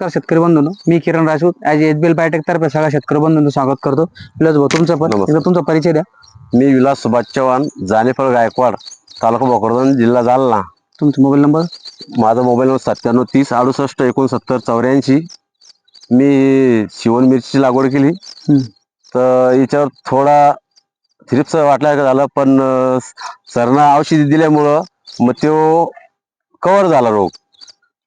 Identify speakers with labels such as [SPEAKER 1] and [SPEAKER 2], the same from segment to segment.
[SPEAKER 1] नमस्कार शेतकरी बंधूंनो मी Kiran Rajput. As H B L biotech तर्फे सगळ्या शेतकरी बंधूंचं स्वागत करतो. विलास भाऊ तुमचं पण.
[SPEAKER 2] नमस्कार.
[SPEAKER 1] एकदा तुमचा परिचय द्या.
[SPEAKER 2] मी विलास सुभाष चव्हाण जानेफळ गायकवाड तालुका भोकरदन जिल्हा जालना.
[SPEAKER 1] तुमचा मोबाईल नंबर?
[SPEAKER 2] माझा मोबाईल नंबर सत्त्याण्णव तीस अडुसष्ट एकोणसत्तर चौऱ्याऐंशी. मी शिवण मिरचीची लागवड केली.
[SPEAKER 1] हम्म.
[SPEAKER 2] तर याच्यावर थोडा थ्रिप्स वाटल्यासारखं झालं पण अं, सरना औषधी दिल्यामुळं मग तो कव्हर झाला रोग.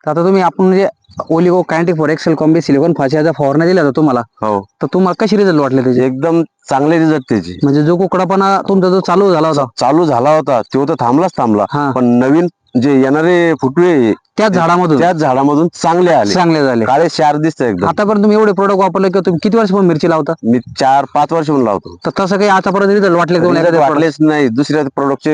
[SPEAKER 1] तर आता तुम्ही आपण म्हणजे oligo kinetic for Excel combi silicon फाशीचा फवारण्या दिल्या होत्या तुम्हाला
[SPEAKER 2] हो.
[SPEAKER 1] तर तुम्हाला कशी रिझल्ट वाटले त्याचे?
[SPEAKER 2] एकदम चांगले रिझल्ट त्याचे.
[SPEAKER 1] म्हणजे जो कुकडापणा तुमचा जो चालू झाला होता.
[SPEAKER 2] चालू झाला होता तो तर थांबलाच थांबला.
[SPEAKER 1] हा.
[SPEAKER 2] पण नवीन जे येणारे फुटवे
[SPEAKER 1] त्याच झाडामधून?
[SPEAKER 2] त्याच झाडामधून चांगले आले.
[SPEAKER 1] चांगले झाले.
[SPEAKER 2] काळे शार दिसत एकदम.
[SPEAKER 1] आतापर्यंत तुम्ही एवढे प्रोडक्ट वापरले की तुम्ही किती वर्ष मिरची लावता?
[SPEAKER 2] मी चार पाच वर्ष म्हणून लावतो.
[SPEAKER 1] तर तसं काही आतापर्यंत रिझल्ट वाटले का तुम्हाला
[SPEAKER 2] Result
[SPEAKER 1] एखाद्या product?
[SPEAKER 2] वाटलेच नाही. दुसऱ्या प्रोडक्टचे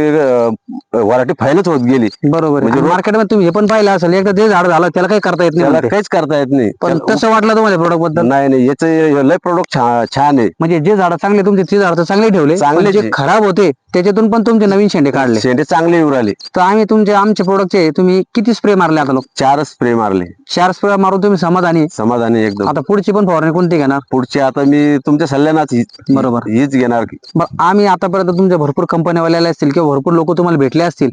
[SPEAKER 2] व्हरायटी फायनच होत गेली.
[SPEAKER 1] बरोबर
[SPEAKER 2] म्हणजे
[SPEAKER 1] मार्केटमध्ये तुम्ही हे पण पाहिलं असेल एकदा जे झाड झालं त्याला काही करता येत नाही
[SPEAKER 2] त्याला
[SPEAKER 1] म्हणते.
[SPEAKER 2] काहीच करता येत नाही.
[SPEAKER 1] पण
[SPEAKER 2] त्याला-
[SPEAKER 1] तसं वाटलं तुम्हाला प्रोडक्टबद्दल?
[SPEAKER 2] नाही नाही. याचे लय प्रोडक्ट छान आहे.
[SPEAKER 1] म्हणजे जे झाड चांगले तुमचे ते झाड तर चांगले ठेवले
[SPEAKER 2] चांगलेच
[SPEAKER 1] पण जे. खराब होते त्याच्यातून पण तुमचे नवीन शेंडे काढले.
[SPEAKER 2] शेंडे चांगले येऊ राहिले
[SPEAKER 1] तर आम्ही तुमचे आमचे प्रोडक्टचे तुम्ही किती स्प्रे मारले आता लोक.
[SPEAKER 2] चार स्प्रे मारले.
[SPEAKER 1] चार स्प्रे मारून तुम्ही समाधानी आहे.
[SPEAKER 2] समाधानी एकदम.
[SPEAKER 1] आता पुढची पण फवारणी कोणती घेणार?
[SPEAKER 2] पुढचे आता मी तुमच्या सल्ल्यानाच ही-
[SPEAKER 1] बरोबर.
[SPEAKER 2] हीच घेणार. की
[SPEAKER 1] बरं आम्ही आतापर्यंत तुमच्या भरपूर कंपन्यावाल्याला असतील किंवा भरपूर लोक तुम्हाला भेटले असतील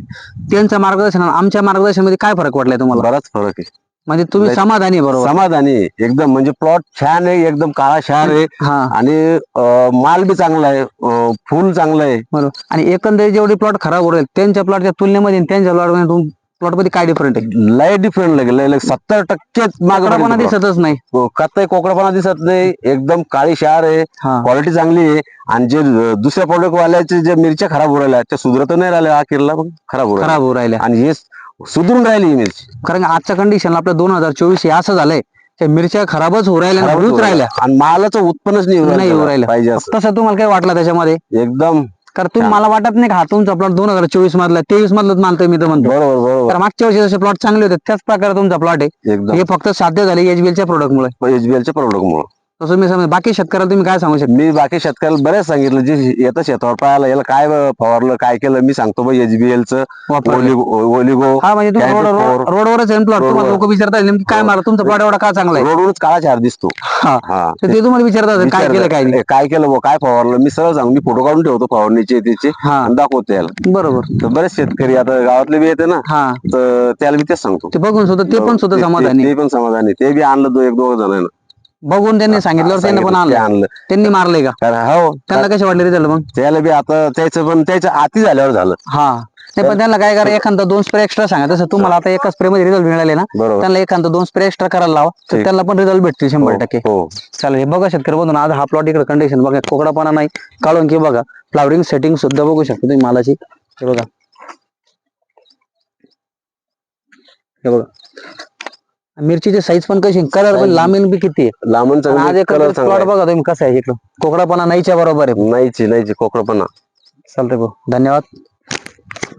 [SPEAKER 1] त्यांचं मार्गदर्शन आणि आमच्या मार्गदर्शनामध्ये काय फरक वाटलाय तुम्हाला?
[SPEAKER 2] बराच फरक आहे.
[SPEAKER 1] म्हणजे तुम्ही
[SPEAKER 2] लय-
[SPEAKER 1] समाधानी आहे बरोबर?
[SPEAKER 2] समाधानी आहे. एकदम म्हणजे प्लॉट छान आहे एकदम काळा शार आहे.
[SPEAKER 1] हा.
[SPEAKER 2] आणि अं, माल बी चांगला आहे अं, फुल चांगलं आहे.
[SPEAKER 1] बरोबर. आणि एकंदरीत जेवढे प्लॉट खराब होईल त्यांच्या प्लॉटच्या तुलनेमध्ये आणि त्यांच्या प्लॉट प्लॉटमध्ये काय डिफरंट आहे?
[SPEAKER 2] लय डिफरंट लागेल लय सत्तर टक्केच
[SPEAKER 1] कोकडापणा
[SPEAKER 2] मागे
[SPEAKER 1] दिसतच नाही.
[SPEAKER 2] कत्ताही कोकडापणा दिसत नाही. एकदम काळी शार आहे.
[SPEAKER 1] हा.
[SPEAKER 2] क्वालिटी चांगली आहे. आणि जे दुसऱ्या प्रोडक्ट वाल्याचे जे मिरच्या खराब हो राहिल्या त्या सुधरत नाही राहिल्या अखेरला पण खराब हो राहिल्या.
[SPEAKER 1] खराब होऊ राहिल्या.
[SPEAKER 2] आणि हे सुधरून राहिली ही मिरची.
[SPEAKER 1] कारण की आजच्या कंडिशनला आपल्या दोन हजार चोवीस हे असं झालंय की मिरच्या खराबच होऊ राहिल्या हळूच
[SPEAKER 2] होऊ
[SPEAKER 1] राहिल्या.
[SPEAKER 2] राहिल्या. आणि मालाचं उत्पन्नच नाही येऊ
[SPEAKER 1] नाही येऊ
[SPEAKER 2] राहिलं
[SPEAKER 1] राहिलं.
[SPEAKER 2] पाहिजे असं.
[SPEAKER 1] तसं तुम्हाला काय वाटलं त्याच्यामध्ये?
[SPEAKER 2] एकदम
[SPEAKER 1] कारण तुम्ही. मला वाटत नाही का हा तुमचा प्लॉट दोन हजार चोवीस मधला तेवीस मधलाच मानतोय मी तर म्हणतो.
[SPEAKER 2] बरोबर बरोबर.
[SPEAKER 1] कारण मागच्या वर्षी जसे प्लॉट चांगले होते त्याच प्रकारे तुमचा प्लॉट आहे.
[SPEAKER 2] एकदम.
[SPEAKER 1] हे फक्त साध्य झाले एचबीएल च्या प्रोडक्ट मुळे.
[SPEAKER 2] एचबीएलच्या प्रोडक्ट मुळे.
[SPEAKER 1] तसं मी समज बाकी शेतकऱ्याला तुम्ही काय सांगू शकता?
[SPEAKER 2] मी बाकी शेतकऱ्याला बरेच सांगितलं जे येतं शेतावर पाहायला याला काय फवारलं काय केलं मी सांगतो बा एचबीएलचं
[SPEAKER 1] वापरले.
[SPEAKER 2] ओलिगो
[SPEAKER 1] हा म्हणजे तुम्ही. रोडवरच आहे प्लॉट तुम्हाला
[SPEAKER 2] रोडवर.
[SPEAKER 1] लोक विचारतात नेमकी काय
[SPEAKER 2] हो.
[SPEAKER 1] मारा तुमचा प्लॉट एवढा का चांगला आहे?
[SPEAKER 2] रोडवरच काळा चार दिसतो.
[SPEAKER 1] हा.
[SPEAKER 2] हा.
[SPEAKER 1] तर ते तुम्हाला विचारतात काय केलं काय नाही.
[SPEAKER 2] विचारलं, काय केलं बुवा, काय फवारलं मी सरळ सांगू मी फोटो काढून ठेवतो फवारणीचे त्याचे
[SPEAKER 1] हा.
[SPEAKER 2] आणि दाखवतो त्याला
[SPEAKER 1] बरोबर.
[SPEAKER 2] तर बरेच शेतकरी आता गावातले बी येते ना
[SPEAKER 1] हा.
[SPEAKER 2] तर त्याला मी तेच सांगतो.
[SPEAKER 1] ते बघून सुद्धा ते पण सुद्धा
[SPEAKER 2] ते- ते-
[SPEAKER 1] समाधानी
[SPEAKER 2] ते पण समाधानी ते बी आणलं दो एक दोघ जण
[SPEAKER 1] बघून त्यांनी सांगितल्यावर त्यांनी पण आणलं.
[SPEAKER 2] आणलं.
[SPEAKER 1] त्यांनी मारलंय का?
[SPEAKER 2] हो
[SPEAKER 1] त्यांना कसे वाटले रिझल्ट मग?
[SPEAKER 2] त्याला बी आता त्याचं पण त्याच्या आती झाल्यावर झालं.
[SPEAKER 1] हा. नाही पण त्यांना काय करा एखादा दोन स्प्रे एक्स्ट्रा सांगा. तसं तुम्हाला आता एका स्प्रे मध्ये रिझल्ट मिळाले ना
[SPEAKER 2] बरोबर.
[SPEAKER 1] त्यांना एखादा दोन स्प्रे एक्स्ट्रा करायला लावा तर. त्यांना पण रिझल्ट भेटतील शंभर टक्के.
[SPEAKER 2] हो.
[SPEAKER 1] चालेल हे बघा शेतकरी बघून आज हा प्लॉट इकडे कंडिशन बघा कोकडापणा नाही. काढून की बघा. फ्लावरिंग सेटिंग सुद्धा बघू शकता तुम्ही मालाची. हे बघा. हे बघा. मिरचीची साईज पण कशी कलर पण लांबीन बी किती आहे
[SPEAKER 2] लांबून
[SPEAKER 1] आणि आज
[SPEAKER 2] चांगलं
[SPEAKER 1] एक
[SPEAKER 2] कलर
[SPEAKER 1] प्लॉट
[SPEAKER 2] चांगला
[SPEAKER 1] बघा तुम्ही कसं आहे इकडं. कोकडापणा नाहीच्या बरोबर आहे.
[SPEAKER 2] नाहीची नाहीची कोकळ पण
[SPEAKER 1] चालतंय भाऊ. धन्यवाद.